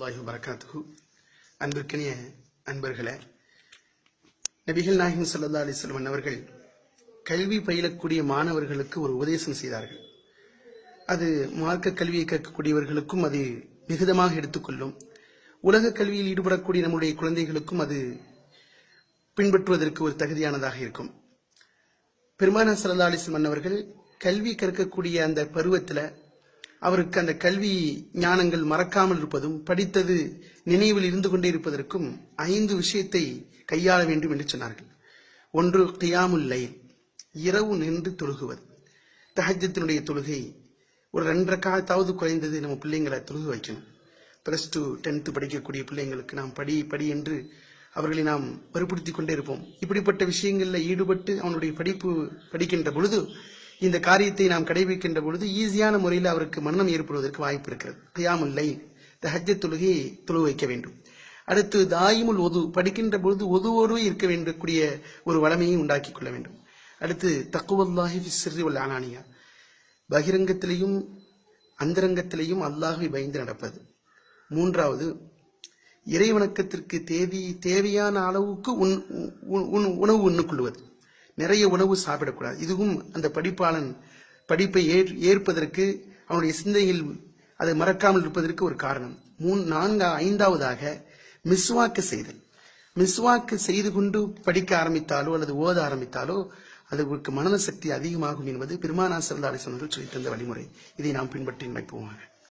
அல்லாஹு வரகாத்துஹு அன்பிற்கினிய அன்பர்களே நபிகள் நாயகம் சல்லா அலைஹி அவர்கள் கல்வி பயிலக்கூடிய மாணவர்களுக்கு ஒரு உபதேசம் செய்தார்கள். அது மார்க்க கல்வியை கற்கக்கூடியவர்களுக்கும் அது மிகுதமாக எடுத்துக்கொள்ளும். உலக கல்வியில் ஈடுபடக்கூடிய நம்முடைய குழந்தைகளுக்கும் அது பின்பற்றுவதற்கு ஒரு தகுதியானதாக இருக்கும். பெருமானா சல்லா அலிஸ்லம் அவர்கள் கல்வி கற்கக்கூடிய அந்த பருவத்தில் அவருக்கு அந்த கல்வி ஞானங்கள் மறக்காமல் இருப்பதும் படித்தது நினைவில் இருந்து கொண்டே இருப்பதற்கும் ஐந்து விஷயத்தை கையாள வேண்டும் என்று சொன்னார்கள். ஒன்று கியாமுல் லைல். இரவு நின்று தொழுகுவது. தஹஜத்தினுடைய தொழுகை ஒரு ரெண்டரை காலத்தாவது குறைந்தது நம்ம பிள்ளைங்களை தொழுக வைக்கணும். ப்ளஸ் டூ டென்த்து படிக்கக்கூடிய பிள்ளைங்களுக்கு நாம் படி படி என்று அவர்களை நாம் வற்புறுத்தி கொண்டே இருப்போம். இப்படிப்பட்ட விஷயங்களில் ஈடுபட்டு அவனுடைய படிப்பு படிக்கின்ற பொழுது இந்த காரியத்தை நாம் கடைபிடிக்கின்ற பொழுது ஈஸியான முறையில் அவருக்கு மரணம் ஏற்படுவதற்கு வாய்ப்பு இருக்கிறது. கியாமுல் லைல் தஹஜ தொழுகையை தொழு வைக்க வேண்டும். அடுத்து தாயிமுல் ஒது படிக்கின்ற பொழுது ஒதுவோடு இருக்க வேண்டக்கூடிய ஒரு வளமையை உண்டாக்கி கொள்ள வேண்டும். அடுத்து தக்குவல்லாஹி சிறி உள்ள ஆனானியா பகிரங்கத்திலையும் அந்தரங்கத்திலையும் அல்லாஹை பயந்து நடப்பது. மூன்றாவது இறைவணக்கத்திற்கு தேவி தேவையான அளவுக்கு உண் உண்- உணவு உண்ணுக்கொள்வது நிறைய உணவு சாப்பிடக்கூடாது. இதுவும் அந்த படிப்பாளன் படிப்பை ஏற்- ஏற்பதற்கு அவனுடைய சிந்தையில் அதை மறக்காமல் இருப்பதற்கு ஒரு காரணம். மூன் நான்கு ஐந்தாவதாக மிஸ்வாக்கு செய்தல். மிஸ்வாக்கு செய்து கொண்டு படிக்க ஆரம்பித்தாலோ அல்லது ஓத ஆரம்பித்தாலோ அதுக்கு மனன சக்தி அதிகமாகும் என்பது பெருமானா சல்லா அலிஸ்லாம் அவர்கள் தந்த வழிமுறை. இதை நாம் பின்பற்றி நினைப்போமாக.